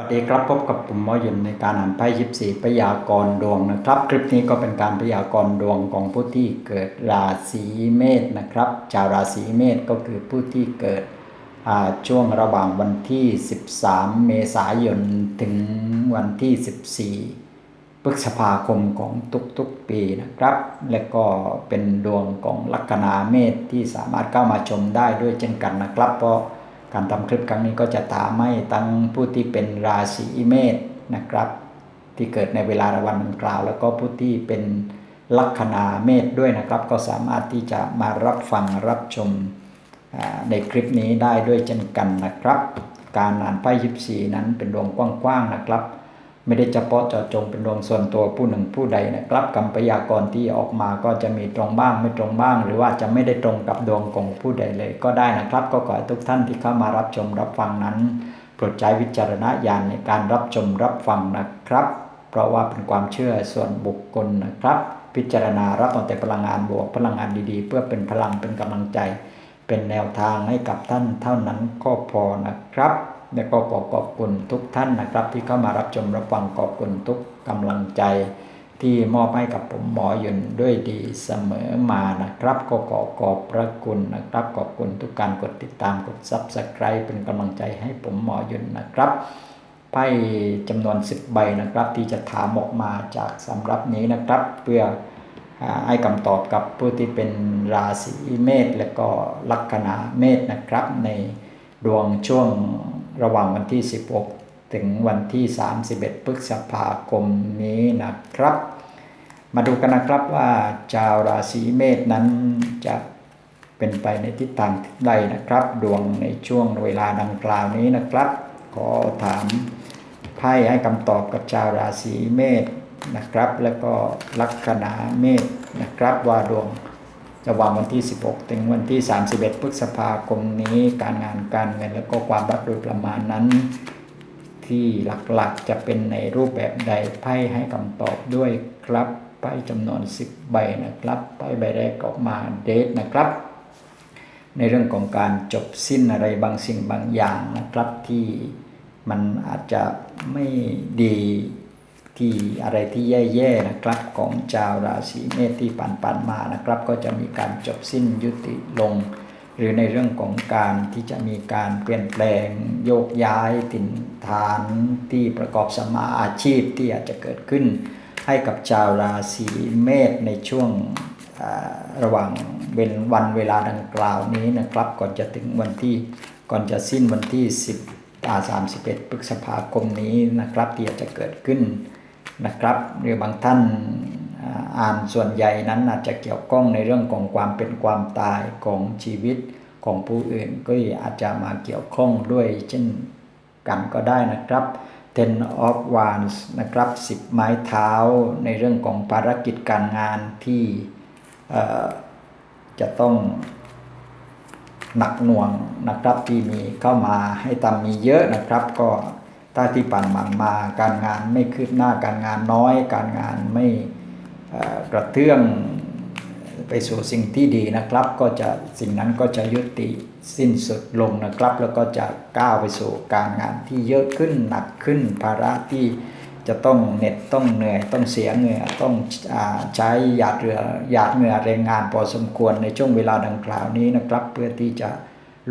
สวัสดีครับพบกับผมหมอหยุนในการอ่านไพ่ยิบสี่พยากรณ์ดวงนะครับ คลิปนี้ก็เป็นการพยากรณ์ดวงของผู้ที่เกิดราศีเมษนะครับ ชาวราศีเมษก็คือผู้ที่เกิดช่วงระหว่างวันที่ 13 เมษายนถึงวันที่ 14 พฤษภาคมของทุกๆปีนะครับ และก็เป็นดวงของลัคนาเมษที่สามารถเข้ามาชมได้ด้วยเช่นกันนะครับ เพราะ การทำคลิปครั้งนี้ก็จะตามให้ตั้งผู้ที่เป็นราศีเมษนะครับ ที่เกิดในเวลาระวันดังกล่าว แล้วก็ผู้ที่เป็นลัคนาเมษด้วยนะครับ ก็สามารถที่จะมารับฟังรับชมในคลิปนี้ได้ด้วยเช่นกันนะครับ การอ่านไพ่ยิปซีนั้นเป็นดวงกว้างๆนะครับ ไม่ได้เฉพาะเจาะจงเป็นดวงส่วนตัวผู้หนึ่งผู้ใดนะครับคำพยากรณ์ที่ออกมาก็จะมีตรงบ้างไม่ตรงบ้าง หรือว่าจะไม่ได้ตรงกับดวงของผู้ใดเลยก็ได้นะครับ ก็ขอให้ทุกท่านที่เข้ามารับชมรับฟังนั้นโปรดใช้วิจารณญาณในการรับชมรับฟังนะครับ เพราะว่าเป็นความเชื่อส่วนบุคคลนะครับ พิจารณารับเอาแต่พลังงานบวกพลังงานดีๆ เพื่อเป็นพลังเป็นกำลังใจ เป็นแนวทางให้กับท่านเท่านั้นก็พอนะครับ และก็ขอขอบคุณทุกท่านนะครับ ที่เข้ามารับชมรับฟังขอบคุณทุกกำลังใจ ที่มอบให้กับผมหมอยุนด้วยดีเสมอมานะครับ ก็ขอขอบพระคุณนะครับ ขอบคุณทุกการกดติดตามกดซับสไคร b e เป็นกำลังใจให้ผมหมอยุนนะครับไพ่จำนวน 10 ใบนะครับ ที่จะถามออกมาจากสำรับนี้นะครับ เพื่อให้คำตอบกับผู้ที่เป็นราศีเมษและก็ลัคนาเมษนะครับ ในดวงช่วง ระหว่างวันที่ 16 ถึงวันที่ 31 พฤษภาคมนี้นะครับ มาดูกันนะครับว่าชาวราศีเมษนั้นจะเป็นไปในทิศทางใดนะครับ ดวงในช่วงเวลาดังกล่าวนี้นะครับ ขอถามไพ่ให้คำตอบกับชาวราศีเมษนะครับ แล้วก็ลัคนาเมษนะครับว่าดวง ระหว่างวันที่ 16 ถึงวันที่ 31 พฤษภาคมนี้การงานการเงินและก็ความรักโดยประมาณนั้น ที่หลักๆจะเป็นในรูปแบบใดไพ่ให้คำตอบด้วยครับไพ่จำนวน 10 ใบนะครับไพ่ใบแรกออกมาเดทนะครับ ในเรื่องของการจบสิ้นอะไรบางสิ่งบางอย่างนะครับที่มันอาจจะไม่ดี ที่อะไรที่แย่ๆนะครับ ของชาวราศีเมษที่ผ่านๆมานะครับ ก็จะมีการจบสิ้นยุติลง หรือในเรื่องของการที่จะมีการเปลี่ยนแปลงโยกย้ายถิ่นฐานที่ประกอบสมาอาชีพที่อาจจะเกิดขึ้น ให้กับชาวราศีเมษในช่วงระหว่างเป็นวันเวลาดังกล่าวนี้นะครับ ก่อนจะถึงวันที่ก่อนจะสิ้นวันที่ 10ตา31พฤษภาคมนี้นะครับที่อาจจะเกิดขึ้น นะครับหรือบางท่านอ่านส่วนใหญ่นั้นอาจจะเกี่ยวข้องในเรื่องของความเป็นความตายของชีวิตของผู้อื่นก็อาจจะมาเกี่ยวข้องด้วยเช่นกันก็ได้นะครับ Ten of Wands นะครับ10ไม้เท้าในเรื่องของภารกิจการงานที่จะต้องหนักหน่วงนะครับที่มีเข้ามาให้ตามมีเยอะนะครับก็ ถ้าที่ปั่นมันมาการงานไม่คืบหน้าการงานน้อย การงานไม่กระเตื้องไปสู่สิ่งที่ดีนะครับ ก็จะสิ่งนั้นก็จะยุติสิ้นสุดลงนะครับ แล้วก็จะก้าวไปสู่การงานที่เยอะขึ้นหนักขึ้น ภาระที่จะต้องเหน็ดต้องเหนื่อยต้องเสียเหงื่อต้องใช้หยาดเรือหยาดเหงื่อแรงงานพอสมควรในช่วงเวลาดังกล่าวนี้นะครับ เพื่อที่จะ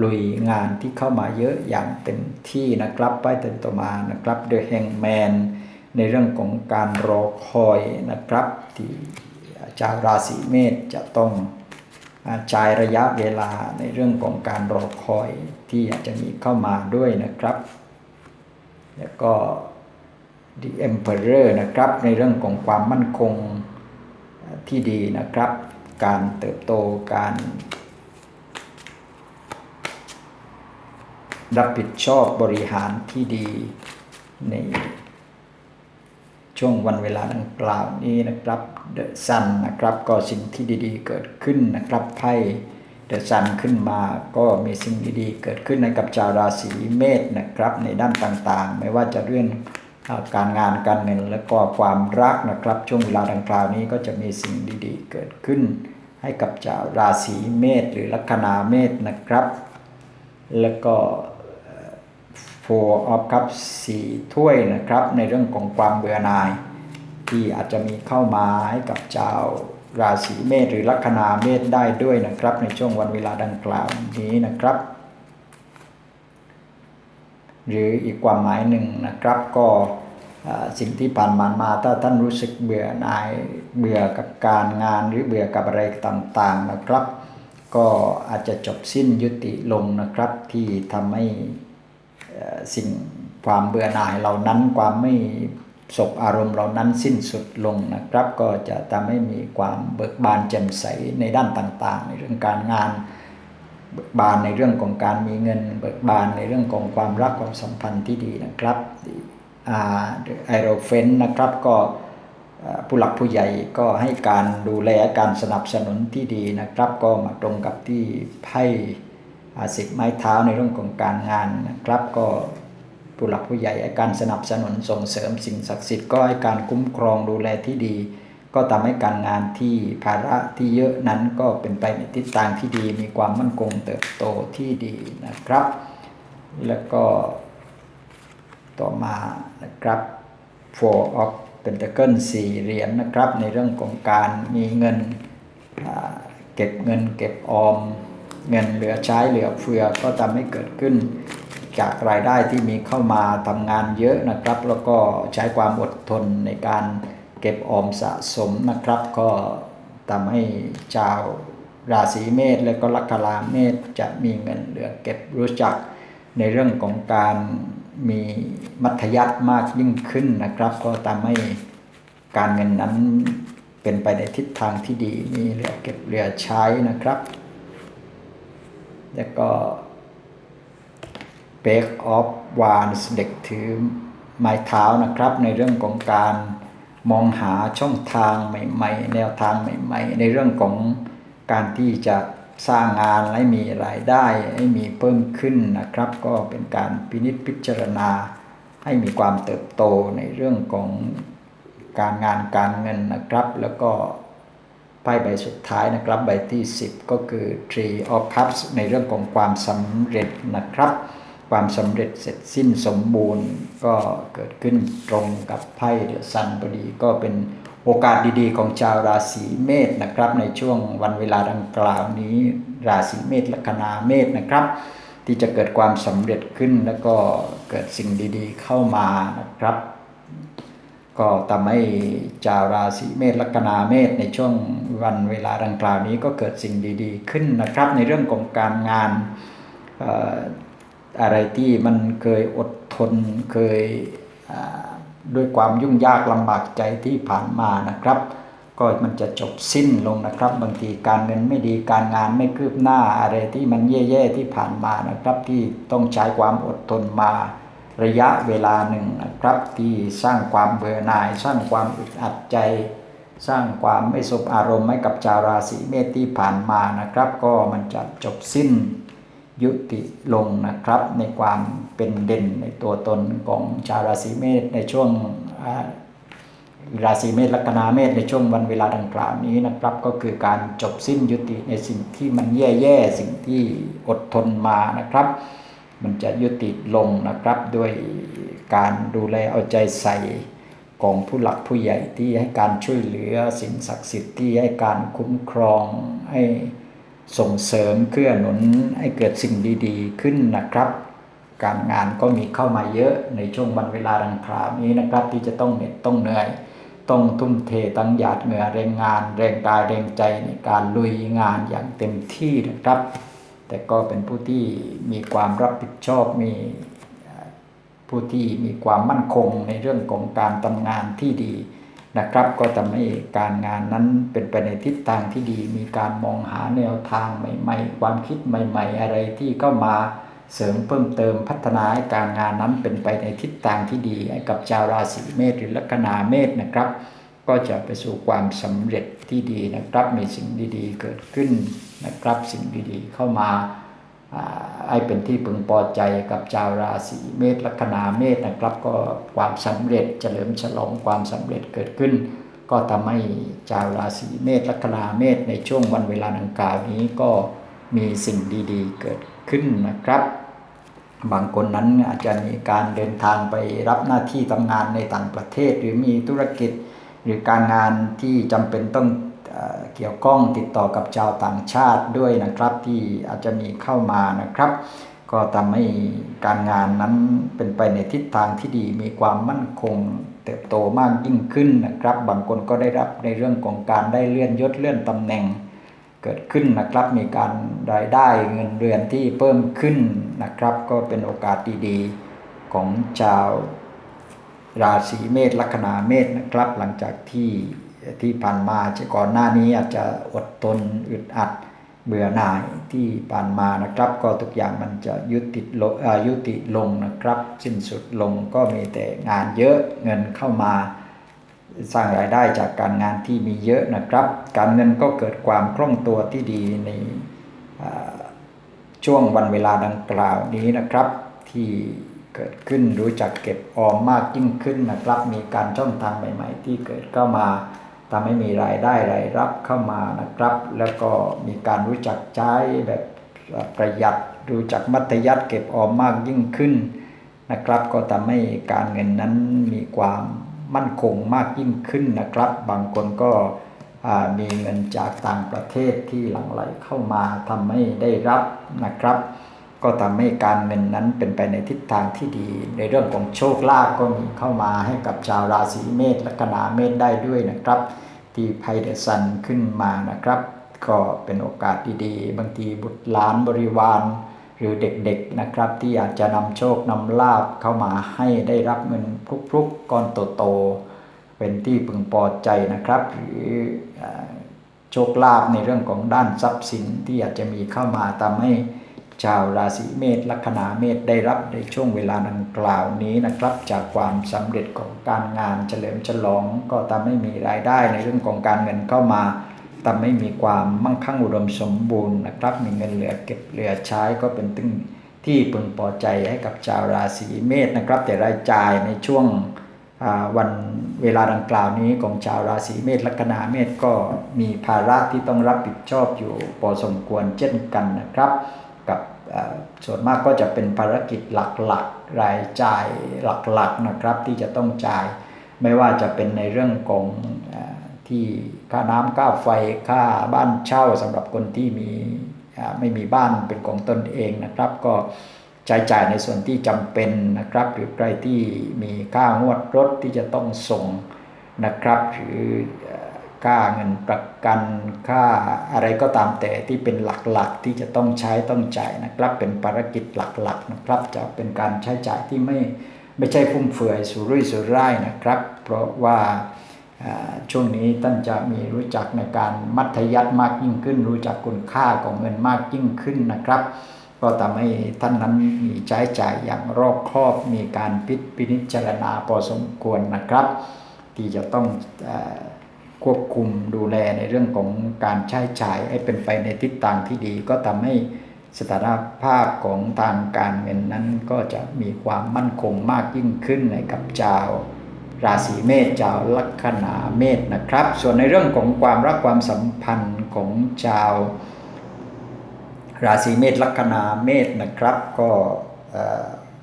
ลุยงานที่เข้ามาเยอะอย่างเต็มที่นะครับไปเต็มตัวมานะครับโดยแห่งแมนในเรื่องของการรอคอยนะครับ ที่ชาวราศีเมษจะต้องใช้ระยะเวลาในเรื่องของการรอคอยที่อาจจะมีเข้ามาด้วยนะครับ แล้วก็ The Emperor นะครับในเรื่องของความมั่นคงที่ดีนะครับ การเติบโตการ รับผิดชอบบริหารที่ดีในช่วงวันเวลาดังกล่าวนี้นะครับเดอะซันนะครับ ก็สิ่งที่ดีๆ เกิดขึ้นนะครับไพ่เดอะซันขึ้นมาก็มีสิ่งดีๆ เกิดขึ้นในกับชาวราศีเมษนะครับ ในด้านต่างๆ ไม่ว่าจะเรื่องการงานการเงินและก็ความรักนะครับ ช่วงเวลาดังกล่าวนี้ก็จะมีสิ่งดีๆ เกิดขึ้น ให้กับชาวราศีเมษหรือลัคนาเมษนะครับ แล้วก็ Four of Cups สี่ถ้วยนะครับ ในเรื่องของความเบื่อหน่าย ที่อาจจะมีเข้ามาให้กับชาวราศีเมษหรือลัคนาเมษได้ด้วยนะครับ ในช่วงวันเวลาดังกล่าวนี้นะครับ หรืออีกความหมายหนึ่งนะครับก็สิ่งที่ผ่านมามาถ้าท่านรู้สึกเบื่อหน่ายเบื่อกับการงานหรือเบื่อกับอะไรต่างๆนะครับ ก็อาจจะจบสิ้นยุติลงนะครับที่ทำให้ สิ่งความเบื่อหน่ายเหล่านั้นความไม่สบอารมณ์เหล่านั้นสิ้นสุดลงนะครับ ก็จะทำให้มีความเบิกบานแจ่มใสในด้านต่างๆ ในเรื่องการงานเบิกบานในเรื่องของการมีเงิน เบิกบานในเรื่องของความรักความสัมพันธ์ที่ดีนะครับไอโรเฟนนะครับก็ผู้หลักผู้ใหญ่ก็ให้การดูแลการสนับสนุนที่ดีนะครับ ก็มาตรงกับที่ไพ่ สิบไม้เท้าในเรื่องของการงานนะครับ ก็ผู้หลักผู้ใหญ่ให้การสนับสนุนส่งเสริมสิ่งศักดิ์สิทธิ์ก็ให้การคุ้มครองดูแลที่ดี ก็ทำให้การงานที่ภาระที่เยอะนั้นก็เป็นไปในทิศทางที่ดี มีความมั่นคงเติบโตที่ดีนะครับ แล้วก็ต่อมานะครับ four of pentacle สี่เหรียญนนะครับ ในเรื่องของการมีเงินเก็บเงินเก็บออม เงินเหลือใช้เหลือเฟือก็ทำให้เกิดขึ้น จากรายได้ที่มีเข้ามาทำงานเยอะนะครับ แล้วก็ใช้ความอดทนในการเก็บออมสะสมนะครับ ก็ทำให้ชาวราศีเมษและก็ลัคนาเมษจะมีเงินเหลือเก็บรู้จักในเรื่องของการมีมัธยัติมากยิ่งขึ้นนะครับ ก็ทำให้การเงินนั้นเป็นไปในทิศทางที่ดีมีเหลือเก็บเหลือใช้นะครับ แล้วก็เบกออฟวานเด็กถือไม้เท้านะครับ ในเรื่องของการมองหาช่องทางใหม่ๆ แนวทางใหม่ ๆ ในเรื่องของการที่จะสร้างงานให้มีรายได้ให้มีเพิ่มขึ้นนะครับ ก็เป็นการพินิจพิจารณา ให้มีความเติบโตในเรื่องของการงานการเงินนะครับ แล้วก็ พ่ใบสุดท้ายนะครับใบที่ 10 ก็คือ Tree of Cups ในเรื่องของความสำเร็จนะครับ ความสำเร็จเสร็จสิ้นสมบูรณ์ก็เกิดขึ้นตรงกับไพ่เดอะซันพอดีก็เป็นโอกาสดีๆ ของชาวราศีเมษนะครับ ในช่วงวันเวลาดังกล่าวนี้ ราศีเมษลัคนาเมษนะครับ ที่จะเกิดความสำเร็จขึ้นแล้วก็เกิดสิ่งดีๆ เข้ามานะครับ ก็ทำให้ชาวราศีเมษลัคนาเมษในช่วงวันเวลาดังกล่าวนี้ก็เกิดสิ่งดีๆ ขึ้นนะครับ ในเรื่องของการงานอะไรที่มันเคยอดทนเคยด้วยความยุ่งยากลำบากใจที่ผ่านมานะครับ ก็มันจะจบสิ้นลงนะครับ บางทีการเงินไม่ดีการงานไม่คืบหน้าอะไรที่มันแย่ๆที่ผ่านมานะครับ ที่ต้องใช้ความอดทนมา ระยะเวลาหนึ่งนะครับที่สร้างความเบื่อหน่าย สร้างความอึดอัดใจ สร้างความไม่สบอารมณ์ให้กับชาวราศีเมษที่ผ่านมานะครับ ก็มันจะจบสิ้นยุติลงนะครับ ในความเป็นเด่นในตัวตนของชาวราศีเมษในช่วงราศีเมษลัคนาเมษในช่วงวันเวลาดังกล่าวนี้นะครับ ก็คือการจบสิ้นยุติในสิ่งที่มันแย่ๆสิ่งที่อดทนมานะครับ มันจะยุติลงนะครับด้วยการดูแลเอาใจใส่ของผู้หลักผู้ใหญ่ที่ให้การช่วยเหลือสิ่งศักดิ์สิทธิ์ที่ให้การคุ้มครองให้ส่งเสริมเกื้อหนุนให้เกิดสิ่งดี ๆ ขึ้นนะครับ การงานก็มีเข้ามาเยอะในช่วงวันเวลาดังกล่าวนี้นะครับ ที่จะต้องเหน็ดต้องเหนื่อย ต้องทุ่มเทตั้งหยาดเหงื่อแรงงาน แรงกายแรงใจในการลุยงานอย่างเต็มที่นะครับ แต่ก็เป็นผู้ที่มีความรับผิดชอบมีผู้ที่มีความมั่นคงในเรื่องของการทำงานที่ดีนะครับ ก็ทำให้การงานนั้นเป็นไปในทิศทางที่ดี มีการมองหาแนวทางใหม่ ๆ ความคิดใหม่ ๆ อะไรที่เข้ามาเสริมเพิ่มเติมพัฒนาให้การงานนั้นเป็นไปในทิศทางที่ดีให้กับชาวราศีเมษหรือลัคนาเมษนะครับ ก็จะไปสู่ความสำเร็จที่ดีนะครับ มีสิ่งดีๆ เกิดขึ้นนะครับ สิ่งดีๆ เข้ามาให้เป็นที่พึงพอใจกับชาวราศีเมษลัคนาเมษนะครับ ก็ความสำเร็จเฉลิมฉลองความสำเร็จเกิดขึ้น ก็ทำให้ชาวราศีเมษลัคนาเมษในช่วงวันเวลาดังกล่าวนี้ก็มีสิ่งดีๆ เกิดขึ้นนะครับ บางคนนั้นอาจจะมีการเดินทางไปรับหน้าที่ทำงานในต่างประเทศ หรือมีธุรกิจ หรือการงานที่จำเป็นต้องเกี่ยวข้องติดต่อกับชาวต่างชาติด้วยนะครับ ที่อาจจะมีเข้ามานะครับ ก็ทำให้การงานนั้นเป็นไปในทิศทางที่ดีมีความมั่นคงเติบโตมากยิ่งขึ้นนะครับ บางคนก็ได้รับในเรื่องของการได้เลื่อนยศเลื่อนตำแหน่งเกิดขึ้นนะครับ มีการรายได้เงินเดือนที่เพิ่มขึ้นนะครับ ก็เป็นโอกาสดีๆของชาว ราศีเมษลัคนาเมษนะครับ หลังจากที่ที่ผ่านมาจะก่อนหน้านี้อาจจะอดทนอึดอัดเบื่อหน่ายที่ผ่านมานะครับ ก็ทุกอย่างมันจะยุติลงยุติลงนะครับ สิ้นสุดลงก็มีแต่งานเยอะเงินเข้ามาสร้างรายได้จากการงานที่มีเยอะนะครับ การเงินก็เกิดความคล่องตัวที่ดีในช่วงวันเวลาดังกล่าวนี้นะครับที่ เกิดขึ้นรู้จักเก็บออมมากยิ่งขึ้นนะครับ มีการช่องทางใหม่ ๆ ที่เกิดเข้ามาทำให้มีรายได้รายรับเข้ามานะครับ แล้วก็มีการรู้จักใช้แบบประหยัดรู้จักมัธยัติเก็บออมมากยิ่งขึ้นนะครับ ก็ทำให้การเงินนั้นมีความมั่นคงมากยิ่งขึ้นนะครับ บางคนก็มีเงินจากต่างประเทศที่หลั่งไหลเข้ามาทำให้ได้รับนะครับ ก็ทำให้การเงินนั้นเป็นไปในทิศทางที่ดี ในเรื่องของโชคลาภก็มีเข้ามาให้กับชาวราศีเมษและกนาเมษได้ด้วยนะครับ ที่ไพเดซันขึ้นมานะครับ ก็เป็นโอกาสดีๆ บางทีบุตรหลานบริวาร หรือเด็กๆนะครับ ที่อยาจจะนำโชคนำลาบเข้ามาให้ได้รับเงินพลุกๆก้อนโตๆเป็นที่พึงพอใจนะครับ หรือโชคลาภในเรื่องของด้านทรัพย์สินที่อาจจะมีเข้ามาทำให้ ชาวราศีเมษลัคนาเมษได้รับในช่วงเวลาดังกล่าวนี้นะครับ จากความสำเร็จของการงานเฉลิมฉลอง ก็ทำให้มีรายได้ในเรื่องของการเงินเข้ามาทำให้มีความมั่งคั่งอุดมสมบูรณ์นะครับ มีเงินเหลือเก็บเหลือใช้ก็เป็นตึงที่พึงพอใจให้กับชาวราศีเมษนะครับ แต่รายจ่ายในช่วงวันเวลาดังกล่าวนี้ของชาวราศีเมษลัคนาเมษก็มีภาระที่ต้องรับผิดชอบอยู่พอสมควรเช่นกันนะครับ กับส่วนมากก็จะเป็นภารกิจหลักๆ รายจ่ายหลักๆนะครับ ที่จะต้องจ่าย ไม่ว่าจะเป็นในเรื่องของที่ค่าน้ำค่าไฟค่าบ้านเช่าสำหรับคนที่มีไม่มีบ้านเป็นของตนเองนะครับ ก็ใช้จ่ายในส่วนที่จำเป็นนะครับ หรือใครที่มีค่างวดรถที่จะต้องส่งนะครับ หรือ ค่าเงินประกันค่าอะไรก็ตามแต่ที่เป็นหลักๆที่จะต้องใช้ต้องจ่ายนะครับ เป็นภารกิจหลักๆนะครับ จะเป็นการใช้จ่ายที่ไม่ไม่ใช่ฟุ่มเฟือยสุรุ่ยสุร่ายนะครับ เพราะว่าช่วงนี้ท่านจะมีรู้จักในการมัธยัติมากยิ่งขึ้น รู้จักคุณค่าของเงินมากยิ่งขึ้นนะครับ ก็ทำให้ท่านนั้นมีใช้จ่ายอย่างรอบคอบมีการพิจารณาพอสมควรนะครับ ที่จะต้อง ควบคุมดูแลในเรื่องของการใช้จ่ายให้เป็นไปในทิศทางที่ดี ก็ทำให้สถานภาพของทางการเงินนั้นก็จะมีความมั่นคงมากยิ่งขึ้นในกับชาว ราศีเมษชาวลัคนาเมษนะครับ ส่วนในเรื่องของความรักความสัมพันธ์ของชาว ราศีเมษลัคนาเมษนะครับ ก็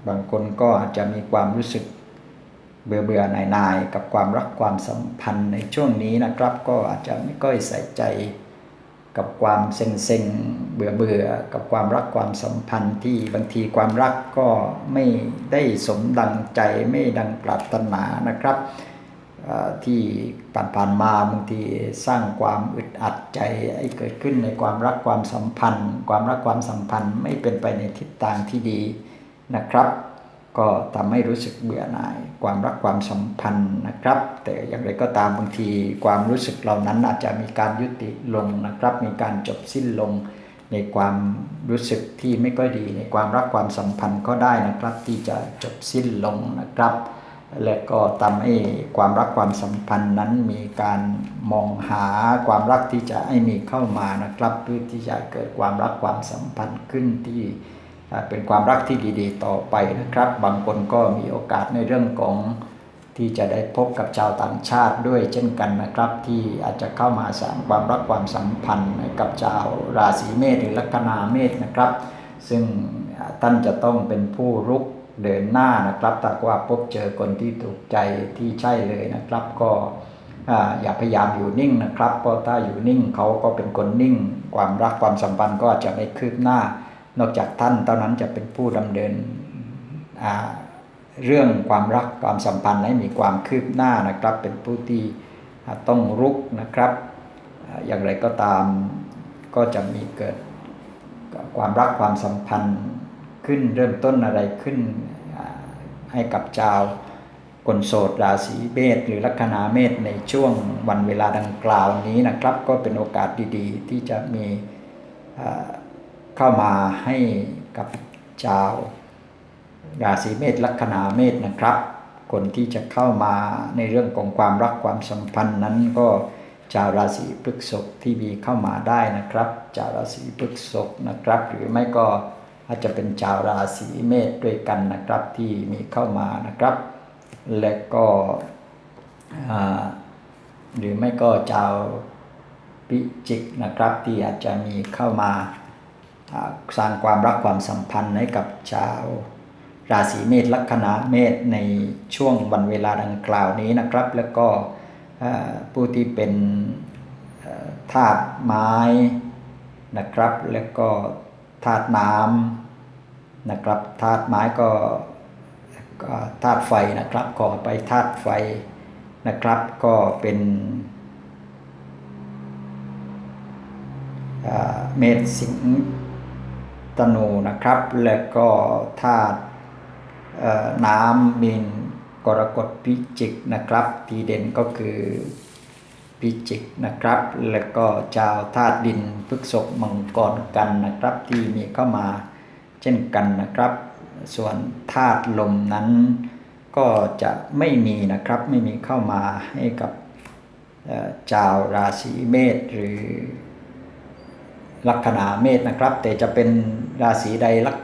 บางคนก็อาจจะมีความรู้สึก เบื่อเบื่อนายนายกับความรักความสัมพันธ์ในช่วงนี้นะครับ ก็อาจจะไม่ค่อยใส่ใจกับความเซ็งเซ็งเบื่อเบื่อกับความรักความสัมพันธ์ที่บางทีความรักก็ไม่ได้สมดังใจไม่ดังปรารถนานะครับที่ผ่านๆมาบางทีสร้างความอึดอัดใจให้เกิดขึ้นในความรักความสัมพันธ์ ความรักความสัมพันธ์ไม่เป็นไปในทิศทางที่ดีนะครับ ก็ทำให้รู้สึกเบื่อหน่าย ความรักความสัมพันธ์นะครับ แต่อย่างไรก็ตามบางทีความรู้สึกเหล่านั้นอาจจะมีการยุติลงนะครับ มีการจบสิ้นลงในความรู้สึกที่ไม่ค่อยดี ในความรักความสัมพันธ์ก็ได้นะครับ ที่จะจบสิ้นลงนะครับ และก็ทำให้ความรักความสัมพันธ์นั้นมีการมองหาความรักที่จะให้มีเข้ามานะครับ เพื่อที่จะเกิดความรักความสัมพันธ์ขึ้นที่ เป็นความรักที่ดีๆ ต่อไปนะครับ บางคนก็มีโอกาสในเรื่องของที่จะได้พบกับชาวต่างชาติด้วยเช่นกันนะครับ ที่อาจจะเข้ามาสร้างความรักความสัมพันธ์กับชาวราศีเมษหรือลัคนาเมษนะครับ ซึ่งท่านจะต้องเป็นผู้รุกเดินหน้านะครับถ้าว่าพบเจอคนที่ถูกใจที่ใช่เลยนะครับ ก็อย่าพยายามอยู่นิ่งนะครับ เพราะถ้าอยู่นิ่งเขาก็เป็นคนนิ่ง ความรักความสัมพันธ์ก็จะไม่คืบหน้า นอกจากท่านเท่านั้นจะเป็นผู้ดำเนินเรื่องความรักความสัมพันธ์ให้มีความคืบหน้านะครับ เป็นผู้ที่ต้องรุกนะครับ อย่างไรก็ตามก็จะมีเกิดความรักความสัมพันธ์ขึ้นเริ่มต้นอะไรขึ้นให้กับชาวคนโสดราศีเมษหรือลัคนาเมษในช่วงวันเวลาดังกล่าวนี้นะครับ ก็เป็นโอกาสดีๆ ที่จะมี เข้ามาให้กับชาวราศีเมษลัคนาเมษนะครับ คนที่จะเข้ามาในเรื่องของความรักความสัมพันธ์นั้นก็ชาวราศีพฤษภที่มีเข้ามาได้นะครับชาวราศีพฤษภนะครับ หรือไม่ก็อาจจะเป็นชาวราศีเมษด้วยกันนะครับที่มีเข้ามานะครับ และก็หรือไม่ก็ชาวพิจิกนะครับที่อาจจะมีเข้ามา สร้างความรักความสัมพันธ์ให้กับชาว ราศีเมษลัคนาเมษในช่วงวันเวลาดังกล่าวนี้นะครับ แล้วก็ผู้ที่เป็นธาตุไม้นะครับ แล้วก็ธาตุน้ำนะครับธาตุไม้ก็ธาตุไฟนะครับขอไปธาตุไฟนะครับ ก็เป็นเอ่อเมษสิงห์ ธนูนะครับ แล้วก็ธาตุน้ำมีนกรกฎพิจิกนะครับ ทีเด่นก็คือพิจิกนะครับ แล้วก็ชาวธาตุดินพฤกษกมังกรกันนะครับ ที่มีเข้ามาเช่นกันนะครับ ส่วนธาตุลมนั้นก็จะไม่มีนะครับไม่มีเข้ามาให้กับเอ่อชาวราศีเมษหรือ ลัคนาเมษนะครับ แต่จะเป็นราศีใดลัก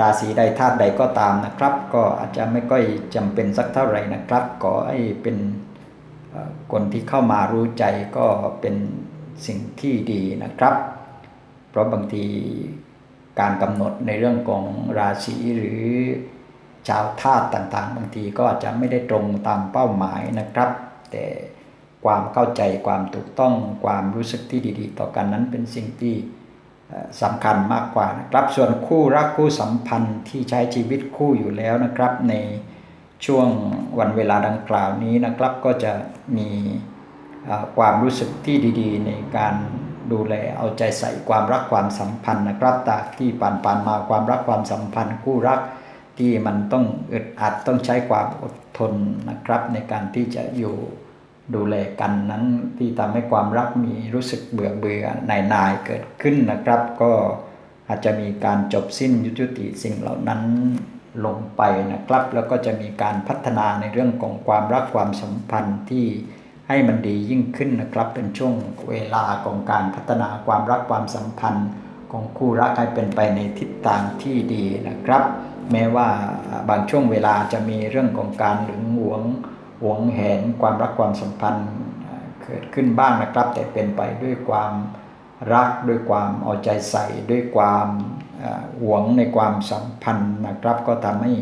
ราศีใดธาตุใดก็ตามนะครับ ก็อาจจะไม่ค่อยจำเป็นสักเท่าไหร่นะครับขอให้เป็นคนที่เข้ามารู้ใจก็เป็นสิ่งที่ดีนะครับ เพราะบางทีการกำหนดในเรื่องของราศีหรือชาวธาตุต่างๆ บางทีก็อาจจะไม่ได้ตรงตามเป้าหมายนะครับ แต่ ความเข้าใจความถูกต้องความรู้สึกที่ดีๆ ต่อกันนั้นเป็นสิ่งที่สำคัญมากกว่านะครับ ส่วนคู่รักคู่สัมพันธ์ที่ใช้ชีวิตคู่อยู่แล้วนะครับ ในช่วงวันเวลาดังกล่าวนี้นะครับ ก็จะมีความรู้สึกที่ดีๆ ในการดูแลเอาใจใส่ความรักความสัมพันธ์นะครับจากที่ผ่านๆมาความรักความสัมพันธ์ คู่รักที่มันต้องอึดอัดต้องใช้ความอดทนนะครับ ในการที่จะอยู่ ดูแลกันนั้นที่ทำให้ความรักมีรู้สึกเบื่อเบื่อหน่ายนายเกิดขึ้นนะครับ ก็อาจจะมีการจบสิ้นยุติสิ่งเหล่านั้นลงไปนะครับ แล้วก็จะมีการพัฒนาในเรื่องของความรักความสัมพันธ์ที่ให้มันดียิ่งขึ้นนะครับ เป็นช่วงเวลาของการพัฒนาความรักความสัมพันธ์ของคู่รักให้เป็นไปในทิศทางที่ดีนะครับ แม้ว่าบางช่วงเวลาจะมีเรื่องของการหึงหวง หวงแหนความรักความสัมพันธ์เกิดขึ้นบ้างนะครับ แต่เป็นไปด้วยความรักด้วยความเอาใจใส่ด้วยความหวงในความสัมพันธ์นะครับ ก็ทำให้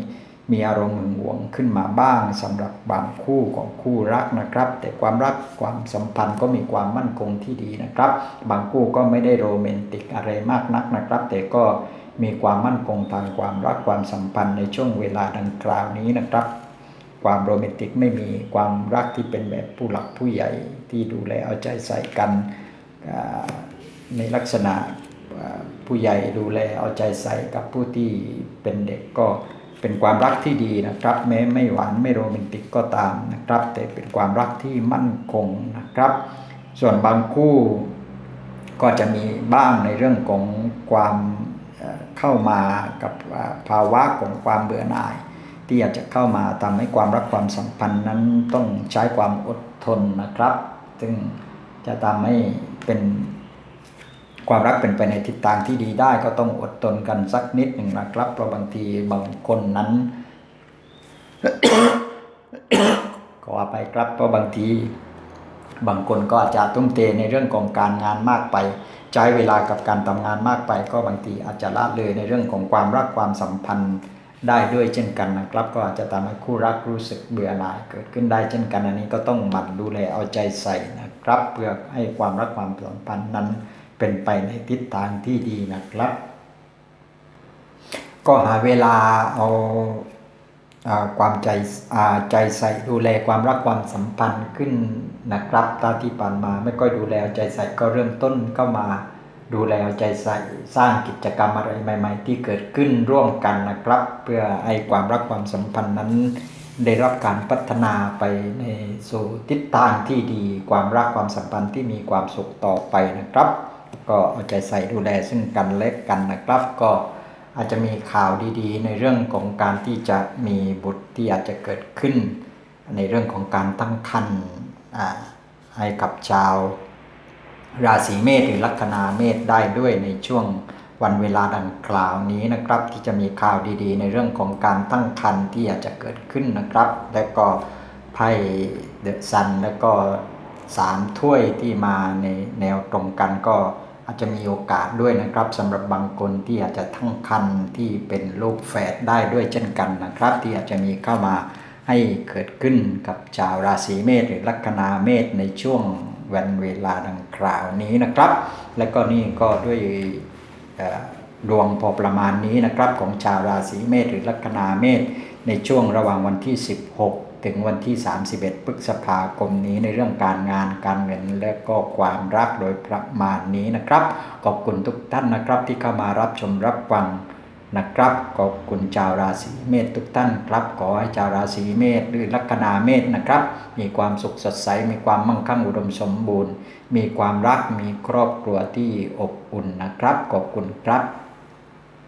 มีอารมณ์หึงหวงขึ้นมาบ้างสำหรับบางคู่ของคู่รักนะครับ แต่ความรักความสัมพันธ์ก็มีความมั่นคงที่ดีนะครับ บางคู่ก็ไม่ได้โรแมนติกอะไรมากนักนะครับ แต่ก็มีความมั่นคงทางความรักความสัมพันธ์ในช่วงเวลาดังกล่าวนี้นะครับ ความโรแมนติกไม่มีความรักที่เป็นแบบผู้หลักผู้ใหญ่ที่ดูแลเอาใจใส่กันในลักษณะผู้ใหญ่ดูแลเอาใจใส่กับผู้ที่เป็นเด็กก็เป็นความรักที่ดีนะครับ แม้ไม่หวานไม่โรแมนติกก็ตามนะครับ แต่เป็นความรักที่มั่นคงนะครับ ส่วนบางคู่ก็จะมีบ้างในเรื่องของความเข้ามากับภาวะของความเบื่อหน่าย ที่อยาจจะเข้ามาทำให้ความรักความสัมพันธ์นั้นต้องใช้ความอดทนนะครับ ซึ่งจะทำให้เป็นความรักเป็นไปในทิศทางที่ดีได้ก็ต้องอดทนกันสักนิดหนึ่งนะครับ เพราะบางทีบางคนนั้นขออภัยครับเพราะบางที บางคนก็อาจจะทุ่มเทในเรื่องของการงานมากไป ใช้เวลากับการทำงานมากไป ก็บางทีอาจจะละเลยในเรื่องของความรักความสัมพันธ์ ได้ด้วยเช่นกันนะครับ ก็อาจจะทำให้คู่รักรู้สึกเบื่อหน่ายเกิดขึ้นได้เช่นกัน อันนี้ก็ต้องหมั่นดูแลเอาใจใส่นะครับ เพื่อให้ความรักความสัมพันธ์นั้นเป็นไปในทิศทางที่ดีนะครับ ก็หาเวลาเอาอ่าความใจใจใส่ดูแลความรักความสัมพันธ์ขึ้นนะครับตาที่ผ่านมาไม่ค่อยดูแลเอาใจใส่ก็เริ่มต้นเข้ามา ดูแลเอาใจใส่สร้างกิจกรรมอะไรใหม่ ๆ ที่เกิดขึ้นร่วมกันนะครับ เพื่อให้ความรักความสัมพันธ์นั้น ได้รับการพัฒนาไปในสู่ทิศทางที่ดี ความรักความสัมพันธ์ที่มีความสุขต่อไปนะครับ ก็เอาใจใส่ดูแลซึ่งกันและกันนะครับ ก็อาจจะมีข่าวดีๆ ในเรื่องของการที่จะมีบุตรที่อาจจะเกิดขึ้น ในเรื่องของการตั้งครรภ์ให้กับชาว ราศีเมษหรือลัคนาเมษได้ด้วยในช่วงวันเวลาดังกล่าวนี้นะครับ ที่จะมีข่าวดีๆ ในเรื่องของการตั้งครรภ์ที่อาจจะเกิดขึ้นนะครับ และก็ไพ่เดอะซันแล้วก็สามถ้วยที่มาในแนวตรงกันก็อาจจะมีโอกาสด้วยนะครับสำหรับบางคนที่อาจจะตั้งครรภ์ที่เป็นลูกแฝดได้ด้วยเช่นกันนะครับ ที่อาจจะมีเข้ามาให้เกิดขึ้นกับชาวราศีเมษหรือลัคนาเมษในช่วง วันเวลาดังกล่าวนี้นะครับ และก็นี่ก็ด้วยดวงพอประมาณนี้นะครับ ของชาวราศีเมษหรือลัคนาเมษในช่วงระหว่างวันที่ 16 ถึงวันที่ 31พฤษภาคมนี้ในเรื่องการงานการเงินและก็ความรักโดยประมาณนี้นะครับ ขอบคุณทุกท่านนะครับที่เข้ามารับชมรับฟัง นะครับ ขอบคุณชาวราศีเมษทุกท่านครับ ขอให้ชาวราศีเมษหรือลัคนาเมษนะครับ มีความสุขสดใส มีความมั่งคั่งอุดมสมบูรณ์ มีความรัก มีครอบครัวที่อบอุ่นนะครับ ขอบคุณครับ